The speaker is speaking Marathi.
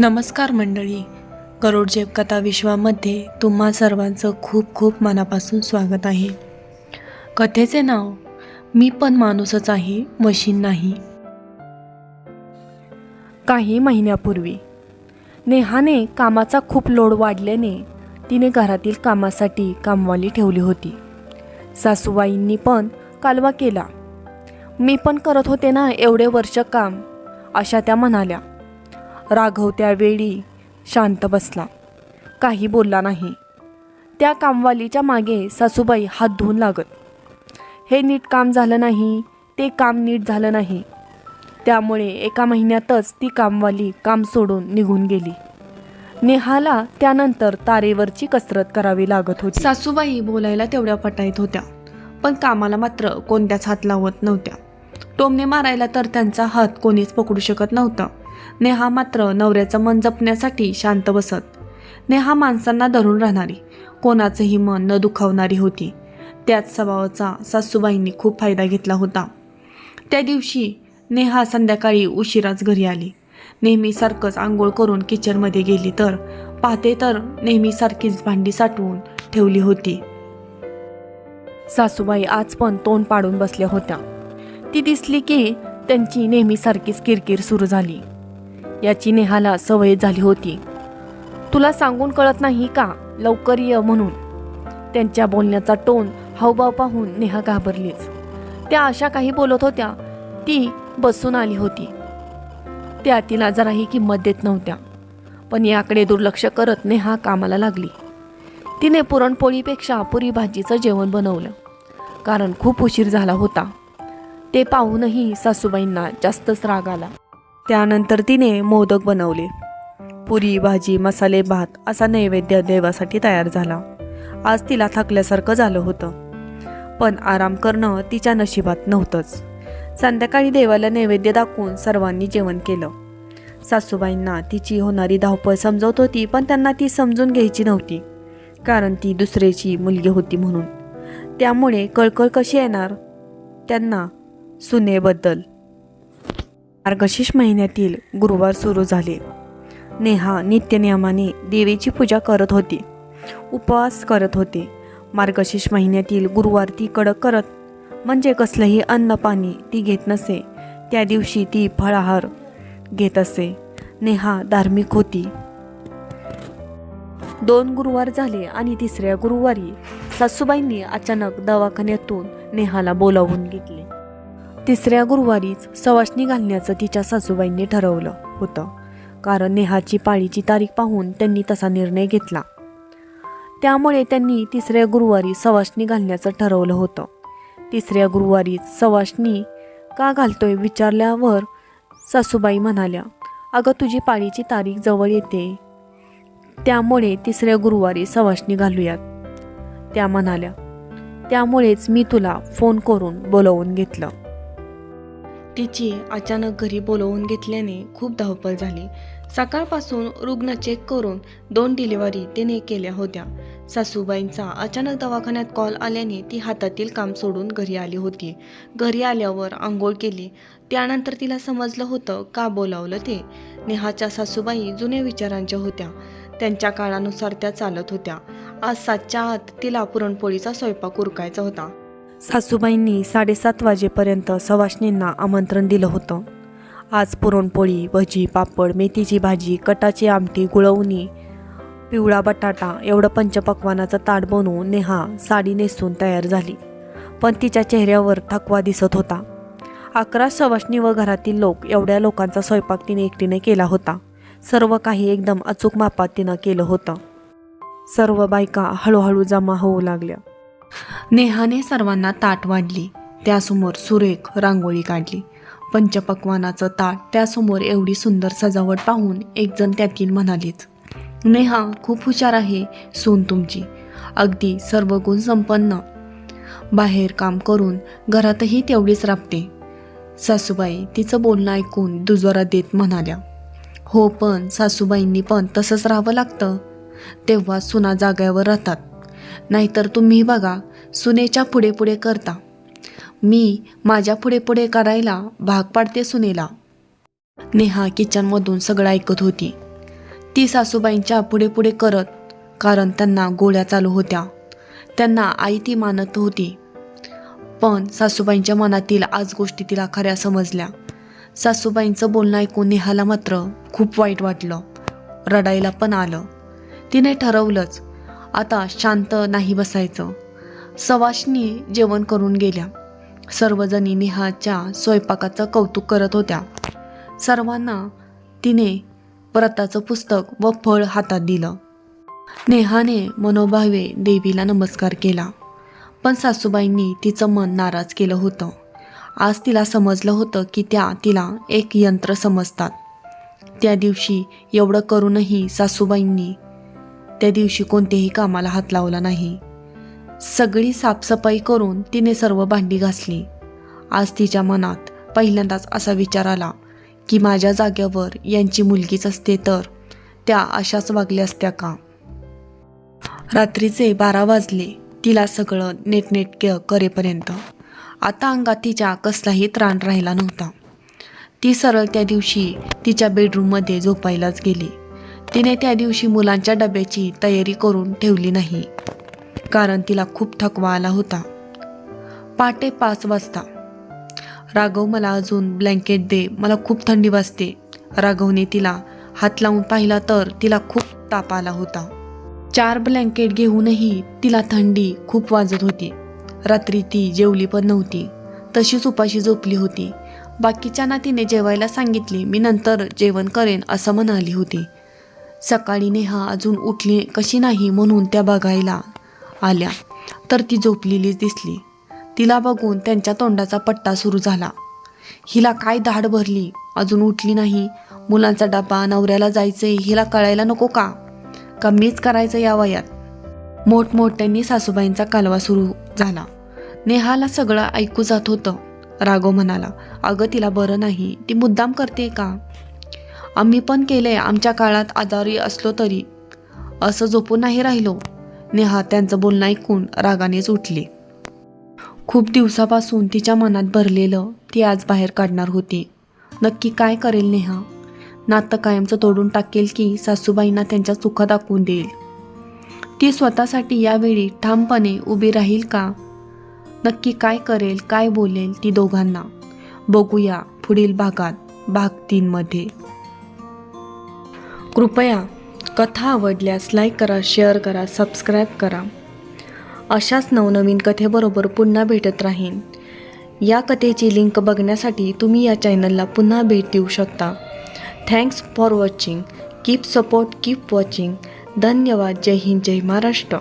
नमस्कार मंडळी. करोडजेब कथा विश्वामध्ये तुम्हा सर्वांचं खूप खूप मनापासून स्वागत आहे. कथेचे नाव मी पण माणूसच आहे मशीन नाही. काही महिन्यापूर्वी नेहाने कामाचा खूप लोड वाढल्याने तिने घरातील कामासाठी कामवाली ठेवली होती. सासूबाईंनी पण कालवा केला. मी पण करत होते ना एवढे वर्ष काम अशा त्या म्हणाल्या. राघव त्यावेळी शांत बसला. काही बोलला नाही. त्या कामवालीच्या मागे सासूबाई हात धुवून लागत. हे नीट काम झालं नाही ते काम नीट झालं नाही. त्यामुळे एका महिन्यातच ती कामवाली काम सोडून निघून गेली. नेहाला त्यानंतर तारेवरची कसरत करावी लागत होती. सासूबाई बोलायला तेवढ्या पटाईत होत्या पण कामाला मात्र कोणत्याच हात लावत नव्हत्या. टोमणे मारायला तर त्यांचा हात कोणीच पकडू शकत नव्हता. नेहा मात्र नवऱ्याचं मन जपण्यासाठी शांत बसत. नेहा माणसांना धरून राहणारी कोणाचंही मन न दुखावणारी होती. त्याच स्वभावाचा सासूबाईंनी खूप फायदा घेतला होता. त्या दिवशी नेहा संध्याकाळी उशिराच घरी आली. नेहमीसारखंच आंघोळ करून किचनमध्ये गेली तर पाहते तर नेहमीसारखीच भांडी साठवून ठेवली होती. सासूबाई आज पण तोंड पाडून बसल्या होत्या. ती दिसली की त्यांची नेहमीसारखीच किरकिर सुरू झाली. याची नेहाला सवय झाली होती. तुला सांगून कळत नाही का? लवकर ये म्हणून. त्यांच्या बोलण्याचा टोन हावभाव पाहून नेहा घाबरलीच. त्या अशा काही बोलत होत्या ती बसून आली होती. त्या तिला जराही किंमत देत नव्हत्या. पण याकडे दुर्लक्ष करत नेहा कामाला लागली. तिने पुरणपोळीपेक्षा पुरी भाजीचं जेवण बनवलं. कारण खूप उशीर झाला होता. ते पाहूनही सासूबाईंना जास्तच राग आला. त्यानंतर तिने मोदक बनवले. पुरी भाजी मसाले भात असा नैवेद्य देवासाठी तयार झाला. आज तिला थकल्यासारखं झालं होतं. पण आराम करणं तिच्या नशिबात नव्हतंच. संध्याकाळी देवाला नैवेद्य दाखवून सर्वांनी जेवण केलं. सासूबाईंना तिची होणारी धावपळ समजवत होती पण त्यांना ती समजून घ्यायची नव्हती. कारण ती दुसऱ्याची मुलगी होती म्हणून. त्यामुळे कळकळ कशी येणार? त्यांना सुनेबद्दल मार्गशीर्ष महिन्यातील गुरुवार सुरू झाले. नेहा नित्यनियमाने देवीची पूजा करत होती. उपवास करत होते. मार्गशीर्ष महिन्यातील गुरुवार ती कडक करत म्हणजे कसलंही अन्न पाणी ती घेत नसे त्या दिवशी ती फळाहार घेत असे. नेहा धार्मिक होती. दोन गुरुवार झाले आणि तिसऱ्या गुरुवारी सासूबाईंनी अचानक दवाखान्यातून नेहाला बोलावून घेतले. तिसऱ्या गुरुवारीच सवासणी घालण्याचं तिच्या सासूबाईंनी ठरवलं होतं. कारण नेहाची पाळीची तारीख पाहून त्यांनी तसा निर्णय घेतला. त्यामुळे त्यांनी तिसऱ्या गुरुवारी सवासणी घालण्याचं ठरवलं होतं. तिसऱ्या गुरुवारीच सवासणी का घालतोय विचारल्यावर सासूबाई म्हणाल्या अगं तुझी पाळीची तारीख जवळ येते. त्यामुळे तिसऱ्या गुरुवारी सवासणी घालूयात. त्या म्हणाल्या त्यामुळेच मी तुला फोन करून बोलवून घेतलं. तिची अचानक घरी बोलवून घेतल्याने खूप धावपळ झाली. सकाळपासून रुग्ण चेक करून दोन डिलिव्हरी तिने केल्या होत्या. सासूबाईंचा अचानक दवाखान्यात कॉल आल्याने ती हातातील काम सोडून घरी आली होती. घरी आल्यावर आंघोळ केली. त्यानंतर तिला समजलं होतं का बोलावलं ते. नेहाच्या सासूबाई जुन्या विचारांच्या होत्या. त्यांच्या काळानुसार त्या चालत होत्या. आज सातच्या आत तिला पुरणपोळीचा स्वयंपाक उरकायचा होता. सासूबाईंनी साडेसात वाजेपर्यंत सवाशणींना आमंत्रण दिलं होतं. आज पुरणपोळी भजी पापड मेथीची भाजी कटाची आमटी गुळवणी पिवळा बटाटा एवढं पंचपक्वानाचं ताट बनवून नेहा साडी नेसून तयार झाली. पण तिच्या चेहऱ्यावर थकवा दिसत होता. अकरा सवाशणी व घरातील लोक एवढ्या लोकांचा स्वयंपाक तिने एकटीने केला होता. सर्व काही एकदम अचूक मापात तिनं केलं होतं. सर्व बायका हळूहळू जमा होऊ लागल्या. नेहाने सर्वांना ताट वाढली. त्यासमोर सुरेख रांगोळी काढली. पंचपक्वानाचं ताट त्यासमोर एवढी सुंदर सजावट पाहून एकजण त्यातील म्हणालीच नेहा खूप हुशार आहे सून तुमची. अगदी सर्व गुण संपन्न. बाहेर काम करून घरातही तेवढीच राबते. सासूबाई तिचं बोलणं ऐकून दुजोरा देत म्हणाल्या हो पण सासूबाईंनी पण तसंच राहावं लागतं. तेव्हा सुना जाग्यावर राहतात. नाहीतर तुम्ही बघा सुनेच्या पुढे पुढे करता. मी माझ्या पुढे पुढे करायला भाग पाडते सुनेला. नेहा किचनमधून सगळं ऐकत होती. ती सासूबाईंच्या पुढे पुढे करत कारण त्यांना गोळ्या चालू होत्या. त्यांना आई ती मानत होती. पण सासूबाईंच्या मनातील आज गोष्टी तिला खऱ्या समजल्या. सासूबाईंचं बोलणं ऐकून नेहाला मात्र खूप वाईट वाटलं. रडायला पण आलं. तिने ठरवलंच आता शांत नाही बसायचं. सवाशनी जेवण करून गेल्या. सर्वजणी नेहाच्या स्वयंपाकाचं कौतुक करत होत्या. सर्वांना तिने व्रताचं पुस्तक व फळ हातात दिलं. नेहाने मनोभावे देवीला नमस्कार केला. पण सासूबाईंनी तिचं मन नाराज केलं होतं. आज तिला समजलं होतं की त्या तिला एक यंत्र समजतात. त्या दिवशी एवढं करूनही सासूबाईंनी त्या दिवशी कोणत्याही कामाला हात लावला नाही. सगळी साफसफाई करून तिने सर्व भांडी घासली. आज तिच्या मनात पहिल्यांदाच असा विचार आला की माझ्या जाग्यावर यांची मुलगीच असते तर त्या अशाच वागल्या असत्या का? रात्रीचे बारा वाजले तिला सगळं नेटनेटके करेपर्यंत. आता अंगात तिच्या कसलाही त्राण राहिला नव्हता. ती सरळ त्या दिवशी तिच्या बेडरूममध्ये झोपायलाच गेली. तिने त्या दिवशी मुलांच्या डब्याची तयारी करून ठेवली नाही. कारण तिला खूप थकवा आला होता. पहाटे पाच वाजता. राघव मला अजून ब्लँकेट दे मला खूप थंडी वाजते. राघवने तिला हात लावून पाहिला तर तिला खूप ताप आला होता. चार ब्लँकेट घेऊनही तिला थंडी खूप वाजत होती. रात्री ती जेवली पण नव्हती. तशीच उपाशी झोपली होती. बाकीच्यांना तिने जेवायला सांगितली मी नंतर जेवण करेन असं म्हणाली होती. सकाळी नेहा अजून उठली कशी नाही म्हणून त्या बघायला आल्या. तर ती झोपलेलीच दिसली. तिला बघून त्यांच्या तोंडाचा पट्टा सुरू झाला. हिला काय धाड भरली? अजून उठली नाही. मुलांचा डबा नवऱ्याला जायचंय हिला कळायला नको का? का मीच करायचं या वयात. मोठमोठ्यांनी सासूबाईंचा कालवा सुरू झाला. नेहाला सगळं ऐकू जात होतं. राघव म्हणाला अगं तिला बरं नाही. ती मुद्दाम करते का? आम्ही पण केलंय आमच्या काळात आजारी असलो तरी. असं झोपून नाही राहिलो. नेहा त्यांचं बोलणं ऐकून रागानेच उठली. खूप दिवसापासून तिच्या मनात भरलेलं ती आज बाहेर काढणार होती. नक्की काय करेल नेहा? नातं कायमचं तोडून टाकेल की सासूबाईंना त्यांच्या चुका दाखवून देईल? ती स्वतःसाठी यावेळी ठामपणे उभी राहील का? नक्की काय करेल काय बोलेल ती दोघांना? बघूया पुढील भागात भाग तीनमध्ये. कृपया कथा आवडल्यास लाईक करा शेअर करा सबस्क्राईब करा. अशाच नवनवीन कथेबरोबर पुन्हा भेटत राहीन. या कथेची लिंक बघण्यासाठी तुम्ही या चॅनलला पुन्हा भेट देऊ शकता. Thanks for watching keep support keep watching धन्यवाद. जय हिंद जय महाराष्ट्र.